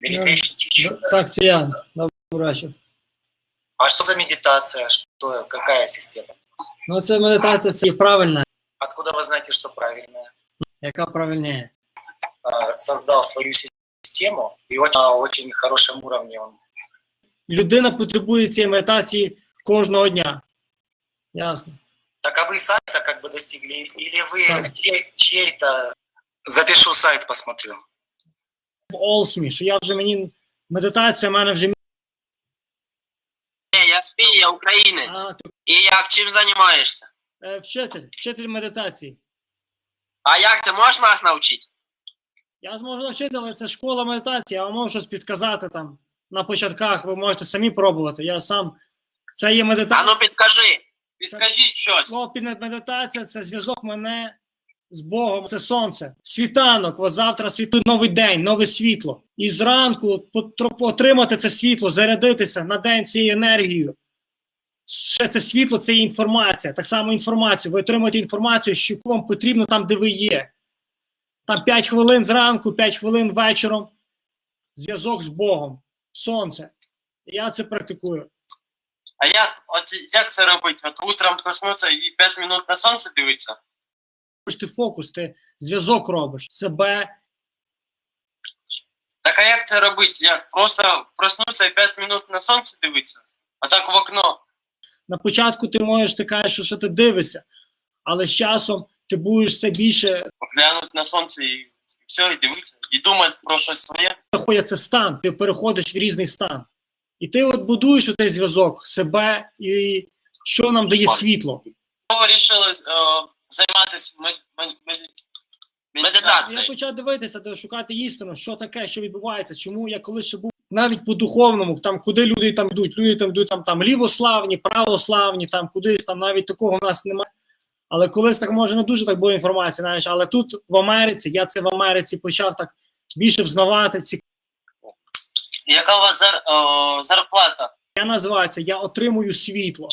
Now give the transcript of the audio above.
Meditation teacher. Да, Так, це я. Добрий вечір. А что за медитация? Что, какая система? Ну, це медитація, це є правильна. Откуда вы знаете, что правильная? Яка правильніше? А, Создал свою систему, и очень, на очень хорошем уровне он. Людина потребує цієї медитації кожного дня. Ясно. Так а вы сайта как бы достигли? Или вы Сам. чьей- чьей-то... Запишу сайт, посмотрю. В Олсмі, що я вже мені медитація в мене вже Ні, я свій, я українець. а, ти, І як чим займаєшся? е, вчитель, вчитель медитації. А як це можеш нас навчити? Я зможу навчити, але це школа медитації, я вам можу щось підказати там на початках, ви можете самі пробувати. Я сам. Це є медитація. А ну підкажи. Підкажіть щось. Слово під медитація це зв'язок мене з Богом, це сонце. Світанок, от завтра світує новий день, нове світло. І зранку отримати це світло, зарядитися на день цією енергією. Ще це світло, це є інформація. Так само інформацію. Ви отримуєте інформацію, що вам потрібно там, де ви є. Там 5 хвилин зранку, 5 хвилин вечором. Зв'язок з Богом. Сонце. Я це практикую. А як, от як це робити? От утром проснутися і 5 минут на сонце дивитися? Робиш ти фокус, ти зв'язок робиш себе Так а як це робити? Як просто проснутися і 5 минут на сонце дивитися? А так в окно. на початку ти можеш ти кажеш, що, ти дивишся, але з часом ти будеш все більше Глянути на сонце і, все, і дивитися. І думати про щось своє. це стан, ти переходиш в різний стан. І ти от будуєш цей зв'язок себе і що нам дає світло. Ви вирішили е, займатися мед, мед, мед- Я почав дивитися, де шукати істину, що таке, що відбувається, чому я колись ще був навіть по духовному, там куди люди там йдуть, люди там йдуть там, там лівославні, православні, там кудись там навіть такого в нас немає. Але колись так може не дуже так було інформація, знаєш, але тут в Америці, я це в Америці почав так більше взнавати. Ці Яка у вас зар, о, зарплата? я називаю це, я отримую світло.